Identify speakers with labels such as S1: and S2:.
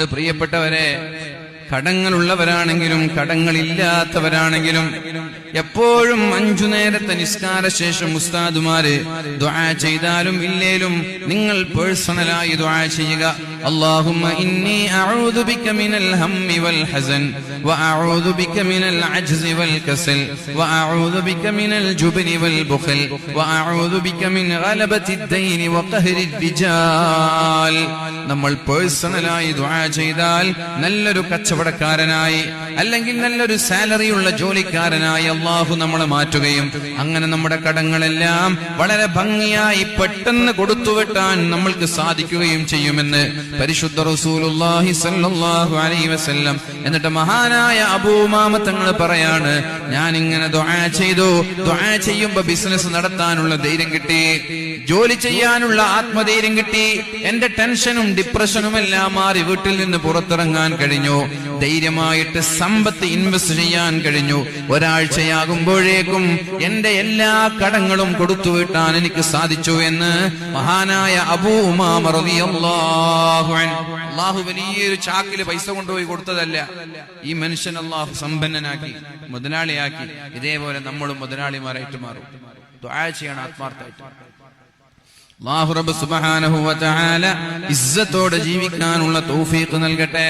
S1: പ്രിയപ്പെട്ടവരെ കടങ്ങളുള്ളവരാണെങ്കിലും കടങ്ങളില്ലാത്തവരാണെങ്കിലും എപ്പോഴും അഞ്ചു നേരത്തെ നിസ്കാര ശേഷം ഉസ്താദുമാര് ദുആ ചെയ്താലും ഇല്ലേലും നിങ്ങൾ പേഴ്സണലായി ദുആ ചെയ്യുക اللهم إني أعوذ بك من الهم والحزن وأعوذ بك من العجز والكسل وأعوذ بك من الجبن والبخل وأعوذ بك من غلبة الدين وقهر الرجال നമ്മൾ പേഴ്സണലായി ദുആ ചെയ്താൽ നല്ലൊരു കച്ചവടക്കാരനായി അല്ലെങ്കിൽ നല്ലൊരു സാലറിയുള്ള ജോലിക്കാരനായി അള്ളാഹു നമ്മളെ മാറ്റുകയും അങ്ങനെ നമ്മുടെ കടങ്ങളെല്ലാം വളരെ ഭംഗിയായി പെട്ടെന്ന് കൊടുത്തുവെട്ടാൻ നമ്മൾക്ക് സാധിക്കുകയും ചെയ്യുമെന്ന് പരിശുദ്ധ സല്ലല്ലാഹു അലൈഹി വസല്ലം. എന്നിട്ട് മഹാനായ അബൂമാമ തങ്ങൾ പറയാണ് ഞാൻ ഇങ്ങനെ ദുആ ചെയ്തു. ദുആ ചെയ്യുമ്പോ ബിസിനസ് നടത്താനുള്ള ധൈര്യം കിട്ടി. ജോലി ചെയ്യാനുള്ള ആത്മധൈര്യം കിട്ടി. എന്റെ ടെൻഷനും ഡിപ്രഷനും എല്ലാം മാറി വീട്ടിൽ നിന്ന് പുറത്തിറങ്ങാൻ കഴിഞ്ഞു. ധൈര്യമായിട്ട് സമ്പത്ത് ഇൻവെസ്റ്റ് ചെയ്യാൻ കഴിഞ്ഞു. ഒരാഴ്ചയാകുമ്പോഴേക്കും എന്റെ എല്ലാ കടങ്ങളും കൊടുത്തു വിട്ടാൻ എനിക്ക് സാധിച്ചു എന്ന് മഹാനായ അബൂ ഉമാമ റളിയല്ലാഹു അൻഹു. അള്ളാഹു വലിയൊരു ചാക്കിൽ പൈസ കൊണ്ടുപോയി കൊടുത്തതല്ല. ഈ മനുഷ്യൻ അള്ളാഹു സമ്പന്നനാക്കി മുതലാളിയാക്കി ഇതേപോലെ നമ്മളും മുതലാളിമാരായിട്ട് മാറും. ദുആ ചെയ്യണം ആത്മാർത്ഥമായിട്ട്. അള്ളാഹു റബ്ബ് സുബ്ഹാനഹു ഇസ്സത്തോടെ ജീവിക്കാനുള്ള തൗഫീഖ് നൽകട്ടെ.